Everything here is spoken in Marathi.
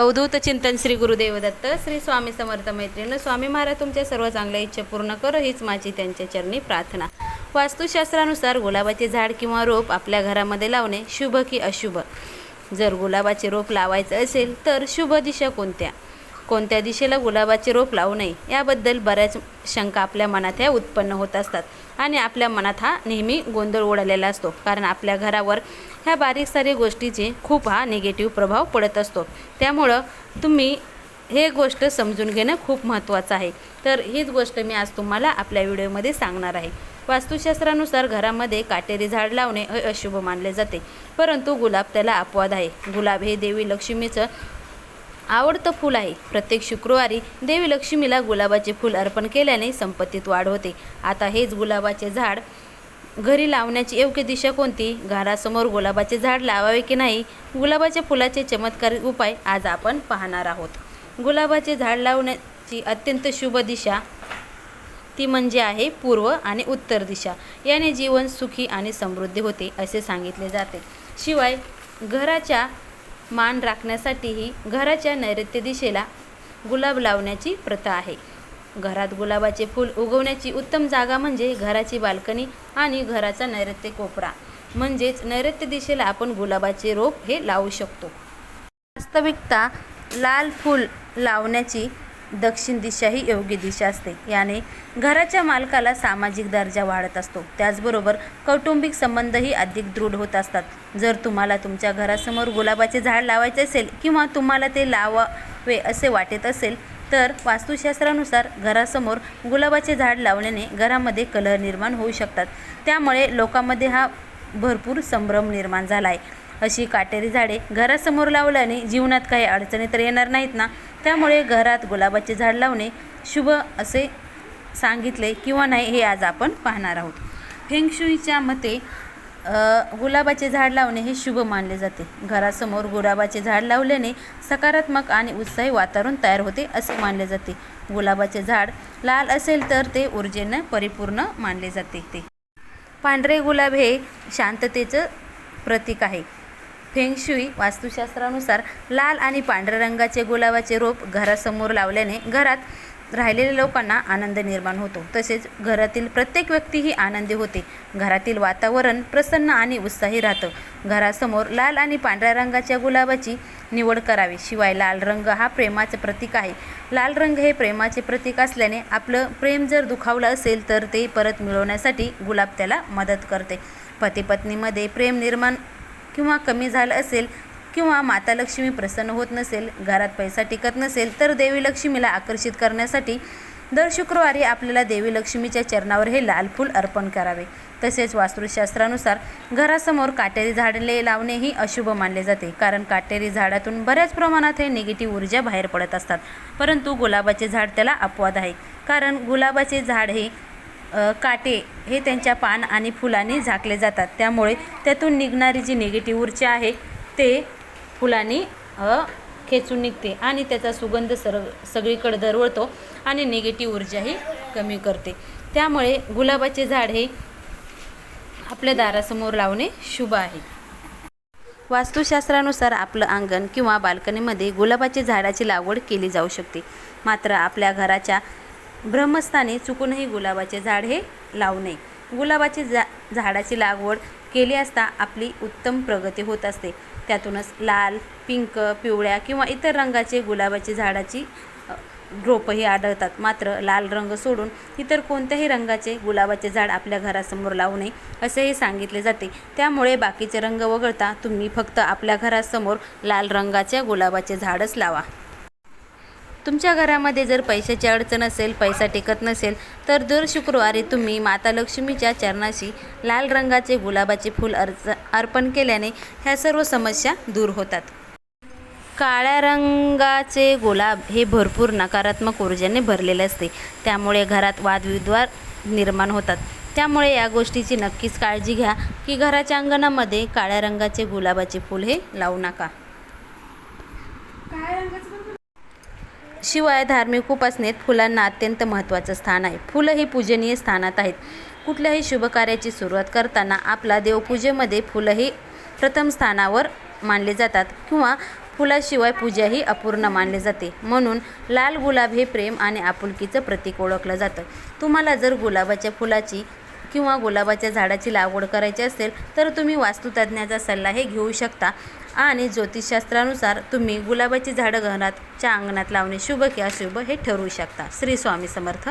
अवधूत चिंतन श्री गुरुदेवदत्त श्री स्वामी समर्थ मैत्रीण स्वामी महाराज तुमच्या सर्व चांगल्या इच्छा पूर्ण कर हीच माझी त्यांच्या चरणी प्रार्थना. वास्तुशास्त्रानुसार गुलाबाचे झाड किंवा रोप आपल्या घरामध्ये लावणे शुभ की अशुभ. जर गुलाबाचे रोप लावायचं असेल तर शुभ दिशा कोणत्या? कोणत्या दिशेला गुलाबाचे रोप लावू नये याबद्दल बऱ्याच शंका आपल्या मनात ह्या उत्पन्न होत असतात. आणि आपल्या मनात हा नेहमी गोंधळ उडालेला असतो कारण आपल्या घरावर ह्या बारीक सारी गोष्टीचे खूप हा निगेटिव्ह प्रभाव पडत असतो. त्यामुळं तुम्ही हे गोष्ट समजून घेणं खूप महत्त्वाचं आहे. तर हीच गोष्ट मी आज तुम्हाला आपल्या व्हिडिओमध्ये सांगणार आहे. वास्तुशास्त्रानुसार घरामध्ये काटेरी झाड लावणे हे अशुभ मानले जाते परंतु गुलाब त्याला अपवाद आहे. गुलाब हे देवी लक्ष्मीचं आवडतं फूल आहे. प्रत्येक शुक्रवारी देवी लक्ष्मीला गुलाबाचे फूल अर्पण केल्याने संपत्तीत वाढ होते. आता हेच गुलाबाचे झाड घरी लावण्याची योग्य दिशा कोणती? घरासमोर गुलाबाचे झाड लावावे की नाही? गुलाबाच्या फुलाचे चमत्कारिक उपाय आज आपण पाहणार आहोत. गुलाबाचे झाड लावण्याची अत्यंत शुभ दिशा ती म्हणजे आहे पूर्व आणि उत्तर दिशा. याने जीवन सुखी आणि समृद्धी होते असे सांगितले जाते. शिवाय घराच्या मान राखण्यासाठीही घराच्या नैऋत्य दिशेला गुलाब लावण्याची प्रथा आहे. घरात गुलाबाचे फूल उगवण्याची उत्तम जागा म्हणजे घराची बाल्कनी आणि घराचा नैऋत्य कोपरा. म्हणजेच नैऋत्य दिशेला आपण गुलाबाचे रोप हे लावू शकतो. वास्तविकता लाल फूल लावण्याची दक्षिण दिशा ही योग्य दिशा असते. याने घराच्या मालकाला सामाजिक दर्जा वाढत असतो. त्याचबरोबर कौटुंबिक संबंधही अधिक दृढ होत असतात. जर तुम्हाला तुमच्या घरासमोर गुलाबाचे झाड लावायचे असेल किंवा तुम्हाला ते लावावे असे वाटत असेल तर वास्तुशास्त्रानुसार घरासमोर गुलाबाचे झाड लावल्याने घरामध्ये कलर निर्माण होऊ शकतात. त्यामुळे लोकांमध्ये हा भरपूर संभ्रम निर्माण झाला आहे अशी काटेरी झाडे घरासमोर लावल्याने जीवनात काही अडचणी तर येणार नाहीत ना? त्यामुळे घरात गुलाबाचे झाड लावणे शुभ असे सांगितले किंवा नाही हे आज आपण पाहणार आहोत. फेंगशुईच्या मते गुलाबाचे झाड लावणे हे शुभ मानले जाते. घरासमोर गुलाबाचे झाड लावल्याने सकारात्मक आणि उत्साही वातावरण तयार होते असे मानले जाते. गुलाबाचे झाड लाल असेल तर ते ऊर्जेनं परिपूर्ण मानले जाते ते. पांढरे गुलाब हे शांततेचं प्रतीक आहे. फेंगशुई वास्तुशास्त्रानुसार लाल आणि पांढऱ्या रंगाचे गुलाबाचे रोप घरासमोर लावल्याने घरात राहिलेल्या लोकांना आनंद निर्माण होतो. तसेच घरातील प्रत्येक व्यक्तीही आनंदी होते. घरातील वातावरण प्रसन्न आणि उत्साही राहतं. घरासमोर लाल आणि पांढऱ्या रंगाच्या गुलाबाची निवड करावी. शिवाय लाल रंग हा प्रेमाचे प्रतीक आहे. लाल रंग हे प्रेमाचे प्रतीक असल्याने आपलं प्रेम जर दुखावलं असेल तर ते परत मिळवण्यासाठी गुलाब त्याला मदत करते. पती पत्नीमध्ये प्रेम निर्माण किंवा कमी झालं असेल किंवा माता लक्ष्मी प्रसन्न होत नसेल घरात पैसा टिकत नसेल तर देवी लक्ष्मीला आकर्षित करण्यासाठी दर शुक्रवारी आपल्याला देवी लक्ष्मीच्या चरणावर हे लाल फूल अर्पण करावे. तसेच वास्तुशास्त्रानुसार घरासमोर काटेरी झाडले लावणेही अशुभ मानले जाते कारण काटेरी झाडातून बऱ्याच प्रमाणात हे निगेटिव्ह ऊर्जा बाहेर पडत असतात. परंतु गुलाबाचे झाड त्याला अपवाद आहे कारण गुलाबाचे झाड हे काटे हे त्यांच्या पान आणि फुलांनी झाकले जातात. त्यामुळे त्यातून निघणारी जी निगेटिव्ह ऊर्जा आहे ते फुलांनी खेचून निघते आणि त्याचा सुगंध सर सगळीकडे दरवळतो आणि निगेटिव्ह ऊर्जाही कमी करते. त्यामुळे गुलाबाचे झाड हे आपल्या दारासमोर लावणे शुभ आहे. वास्तुशास्त्रानुसार आपलं अंगण किंवा बाल्कनीमध्ये गुलाबाच्या झाडाची लागवड केली जाऊ शकते. मात्र आपल्या घराच्या ब्रह्मस्थाने चुकूनही गुलाबाचे झाड हे लावू नये. गुलाबाची जा झाडाची लागवड केली असता आपली उत्तम प्रगती होत असते. त्यातूनच लाल पिंक पिवळ्या किंवा इतर रंगाचे गुलाबाची झाडाची रोपंही आढळतात. मात्र लाल रंग सोडून इतर कोणत्याही रंगाचे गुलाबाचे झाड आपल्या घरासमोर लावू नये असेही सांगितले जाते. त्यामुळे बाकीचे रंग वगळता तुम्ही फक्त आपल्या घरासमोर लाल रंगाच्या गुलाबाचे झाडच लावा. तुमच्या घरामध्ये जर पैशाची अडचण असेल पैसा टिकत नसेल तर दर शुक्रवारी तुम्ही माता लक्ष्मीच्या चरणाशी लाल रंगाचे गुलाबाचे फूल अर्ज अर्पण केल्याने ह्या सर्व समस्या दूर होतात. काळ्या रंगाचे गुलाब हे भरपूर नकारात्मक ऊर्जेने भरलेले असते. त्यामुळे घरात वादविद्वार निर्माण होतात. त्यामुळे या गोष्टीची नक्कीच काळजी घ्या की घराच्या अंगणामध्ये काळ्या रंगाचे गुलाबाचे फूल हे लावू नका. शिवाय धार्मिक उपासनेत फुलांना अत्यंत महत्त्वाचं स्थान आहे. फुलं ही पूजनीय स्थानात आहेत. कुठल्याही शुभकार्याची सुरुवात करताना आपला देवपूजेमध्ये फुलंही प्रथम स्थानावर मानले जातात किंवा फुलाशिवाय पूजाही अपूर्ण मानली जाते. म्हणून लाल गुलाब हे प्रेम आणि आपुलकीचं प्रतीक ओळखलं जातं. तुम्हाला जर गुलाबाच्या फुलाची किंवा गुलाबाच्या झाडाची लागवड करायची असेल तर तुम्ही वास्तुतज्ञाचा सल्ला हे घेऊ शकता. आणि ज्योतिषशास्त्रानुसार तुम्ही गुलाबाची झाडं घराच्या अंगणात लावणे शुभ की अशुभ हे ठरवू शकता. श्री स्वामी समर्थ.